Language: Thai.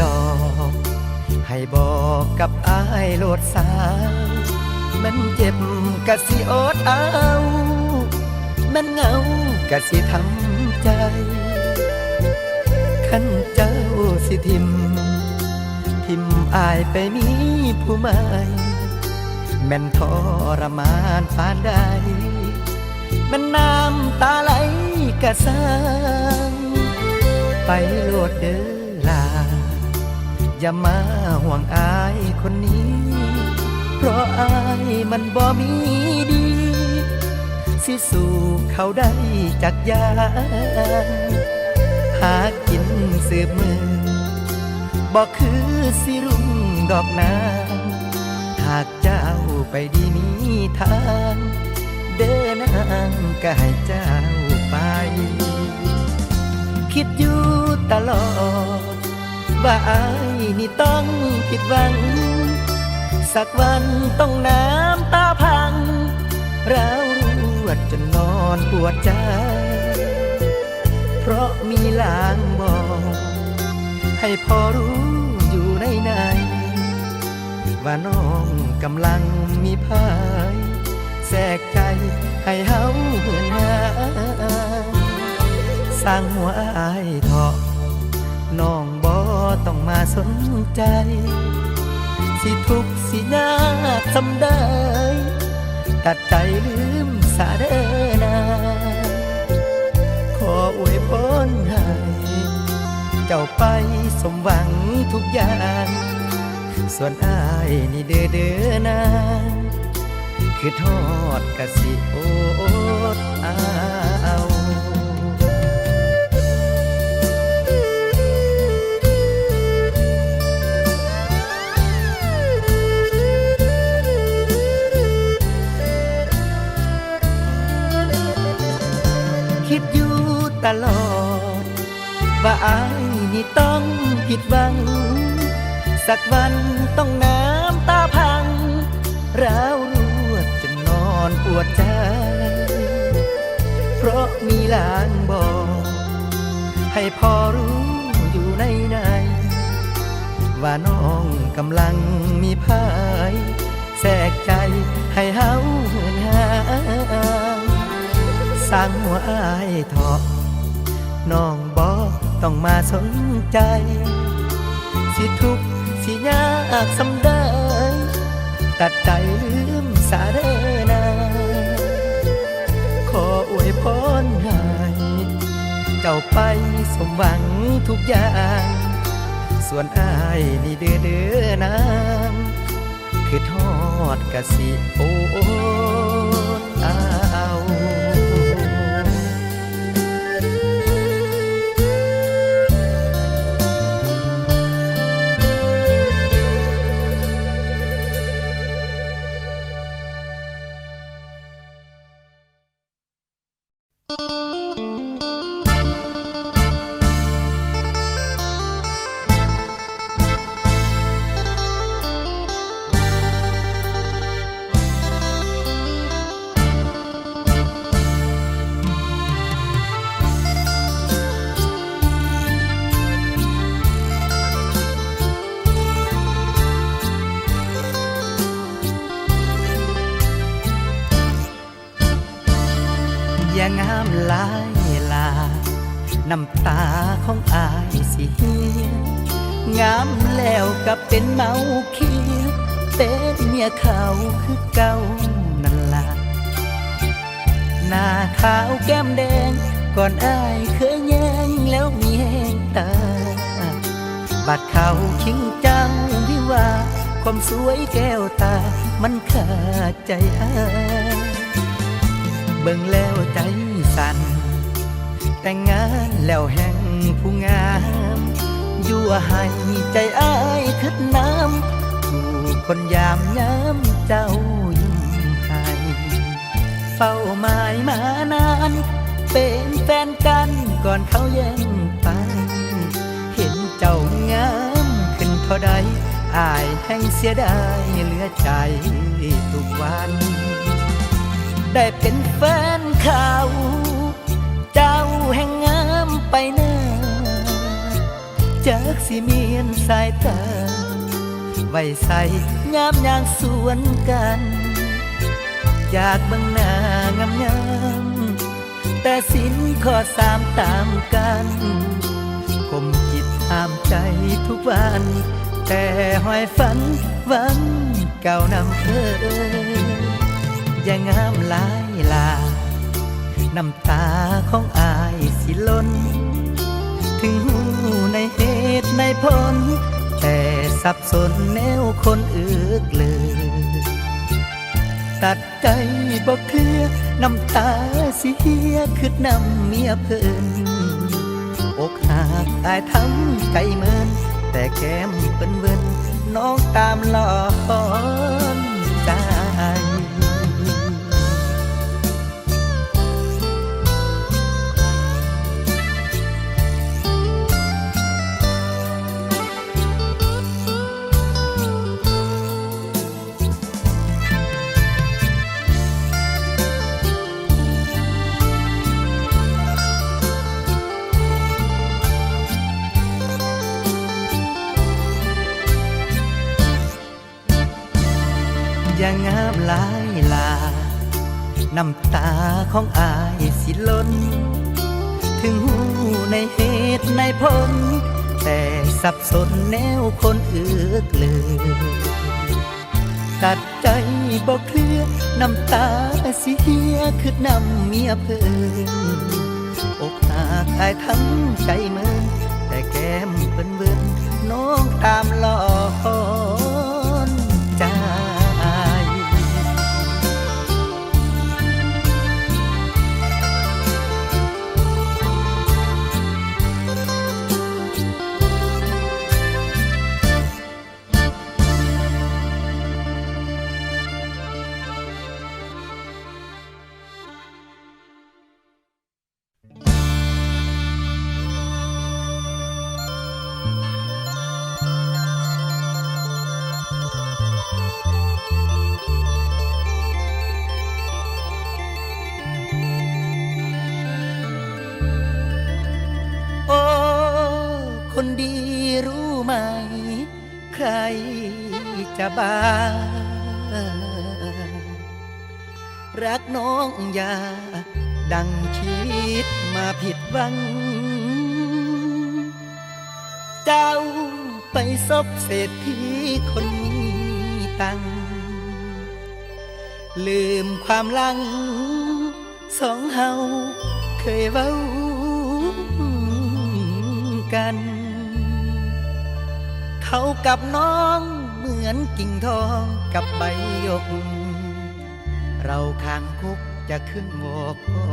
ดอก ให้บอกกับอายโลดสาวมันเจ็บกะสิอดเอา มันเหงากะสิทำใจขันเจ้าสิทิม ทิมอายไปมีผู้ใหม่แม่นทรมานปานใดมันน้ำตาไหลกะสร้าง ไปโลดเด้อ อย่ามาห่วงอายคนนี้ เพราะอายมันบ่มีดี สิสู่เขาได้จากยานหากินสืบมือบ่คือสิรุ่งดอกนางหากเจ้าไปดีมีทาง เดินนางก็ให้เจ้าไป คิดอยู่ตลอด ว่าอายนี่ต้องผิดหวัง สักวันต้องน้ำตาพังร้าวรวดจนนอนปวดใจ เพราะมีลางบอก ให้พอรู้อยู่ในในว่าน้องกำลังมีพายแทรกใจให้เฮาเหินหาสร้างหัวอายเถาะน้อง ต้องมาสนใจ สิทุกข์สิยากสำได้ตัดใจลืมสาเดนาขออวยพรให้เจ้าไปสมหวังทุกอย่างส่วนอายนี่เด้อเด้อนาคือทอดกะสิโอดอาคิ ตลอด ว่าอายนี่ต้องผิดหวัง สักวันต้องน้ำตาพังร้าวรวดจนนอนปวดใจ เพราะมีลางบอก ให้พอรู้อยู่ในในว่าน้องกำลังมีพายแทรกใจให้เฮาเหินหาสร้างหัวอายเถาะ น้องบอกต้องมาสนใจ สิทุกสิยากสำได้ตัดใจลืมสาเดอนา ขออวยพรให้เจ้าไปสมหวังทุกอย่าง ส่วนอายนี่เด้อเด้อนางคือทอดกะสิโอ งามหลายลา น้ำตาของอายสิเฮียงามแล้วกับเป็นเมาเคียเป็นเมียเขาคือเก่านั่นล่ะหน้าขาวแก้มแดง ก่อนอายเคยแย่งแล้วมีแหงตา บาดเขาคิงจังที่ว่าความสวยแก้วตา มันขาดใจอาย เบิ่งแล้วใจสั่น แต่งงานแล้วแห่งผู้งามยั่วให้ใจอ้ายคึดน้ำถูกคนยามย้ำเจ้ายิ้มให้เฝ้าหมายมานาน เป็นแฟนกันก่อนเขาแย่งไป เห็นเจ้างามขึ้นเท่าใดอายแห่งเสียดายเหลือใจทุกวัน ได้เป็นแฟนเขา เจ้าแห่งงามไปหน้าจากสิเมียนสายตาไว้ใส่ยามยางสวนกัน อยากบังหน้างามงามแต่สินข้อสามตามกันคมจิตตามใจทุกวัน แต่หอยฝันหวังเก่านำเธอ ยางงามหลายลาน้ำตาของอายสิล้น ถึงหูในเหตุในผล แต่สับสนแนวคนอึกเลยตัดใจบอกเคลือน้ำตาสิเฮียคืดนำเมียเพิ่นอกหักอายทั้งใจเมิน แต่แก้มเป็นเวินน้องตามหลอนใจางงามหลายลาน้ำตาของอายสิล้น ถึงหูในเหตุในผล แต่สับสนแนวคนเอือกเลยตัดใจบอกเคลือน้ำตาสิเฮียคือนำเมียเพิ่นอกหักอายทั้งใจเมินแต่แก้มเป็นเวินน้องตามหลอน จะบ้า รักน้องอย่าดังคิดมาผิดหวัง เจ้าไปซบเศรษฐีคนมีตัง ลืมความลัง สองเฮาเคยเว้ากัน เขากับน้อง มือนกิ่งทองกับใบยก เราข้างคุกจะขึ้นวอกพอ